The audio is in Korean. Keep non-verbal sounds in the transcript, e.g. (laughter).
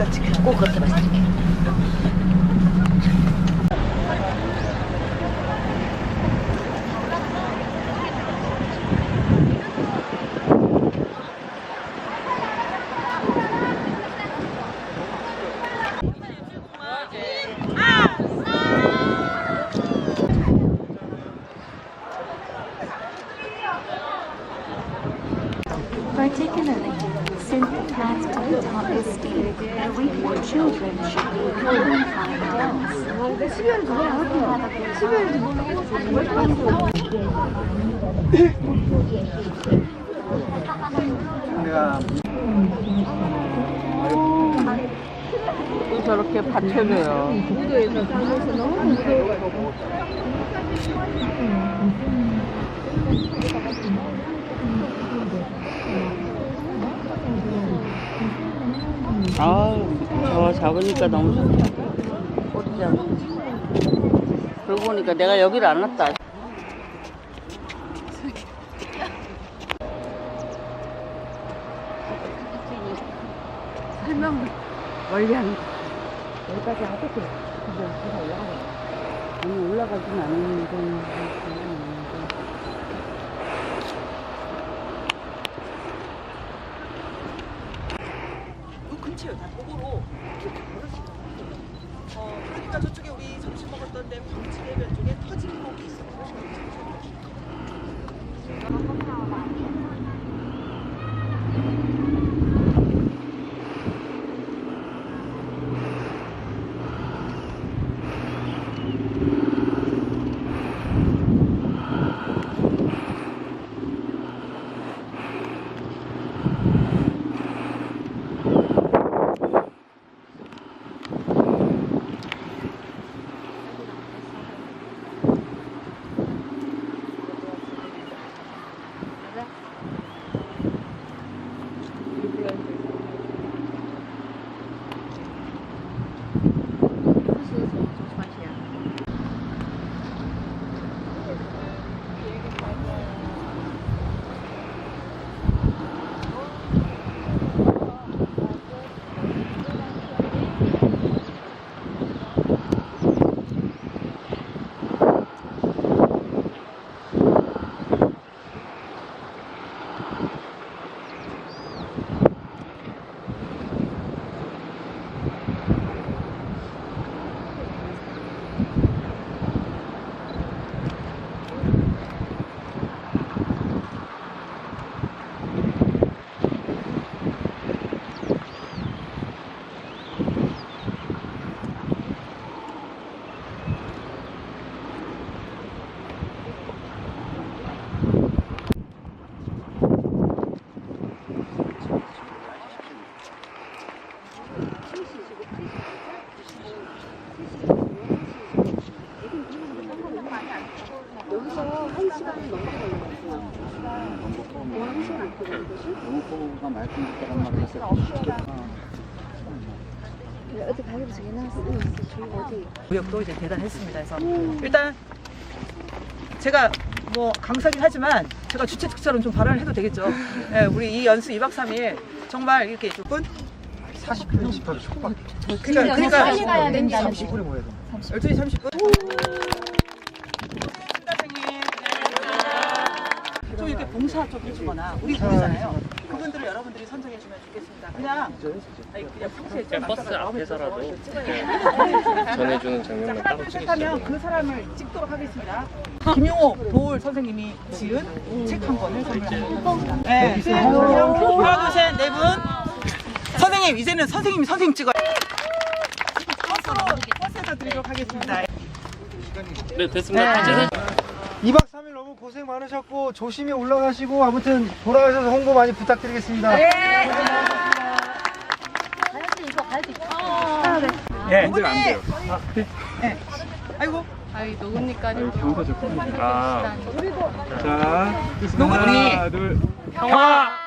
제가 지금 꼭 그렇게 말씀드릴 게요. Particularly, since the past two topics state that we for children should be included fine adults. 내가 또 저렇게 받쳐줘요. 아, 저 잡으니까 너무 좋다. 꼬리 잡으니까. 그러고 보니까 내가 여기를 안 왔다. 설명 멀리 하는 거. 여기까지 어떻게 그거 어떻게 올라가냐? 아니 올라가진 않았는데. 요 근처요. 다 도보로. 어, 그러니까 저쪽에 우리 점심 먹었던 데 광치대변 谢谢。 영포가 말씀 거란 말을 했어요. 무역도 이제 대단했습니다. 그래서 일단 제가 뭐 강사긴 하지만 제가 주최 특사로는 좀 발언을 해도 되겠죠. 예, 우리 이 연수 2박 3일 정말 이렇게 조금 40분 30분 촉박. 그러니까 그러니까 빨리 가야 된다. 30분에 모여야 돼. 12시 30분. 고맙습니다, 선생님. 봉사 좀 해주거나 우리 모르잖아요. 그분들을 여러분들이 선정해주면 좋겠습니다. 그냥 아니 그냥 평소에 좀 버스 앞에서 앞에서라도. (laughs) 전해주는 장면만 자, 따로. 시작하면 그 사람을 찍도록 하겠습니다. 김용호 도울 선생님이 지은 책 한 권을 선물합니다. 네. 하나, 둘, 셋, 네 분. 선생님, 이제는 선생님이 선생님 찍어요. 버스로, 버스에서 드리도록 하겠습니다. 네, 됐습니다. 사진 2박 3일 너무 고생 많으셨고 조심히 올라가시고 아무튼 돌아가셔서 홍보 많이 부탁드리겠습니다. 네. 예. 누구니? 네. 아이고, 아이 녹으니까는 아, 자, 누구니? 하나, 둘. 형아!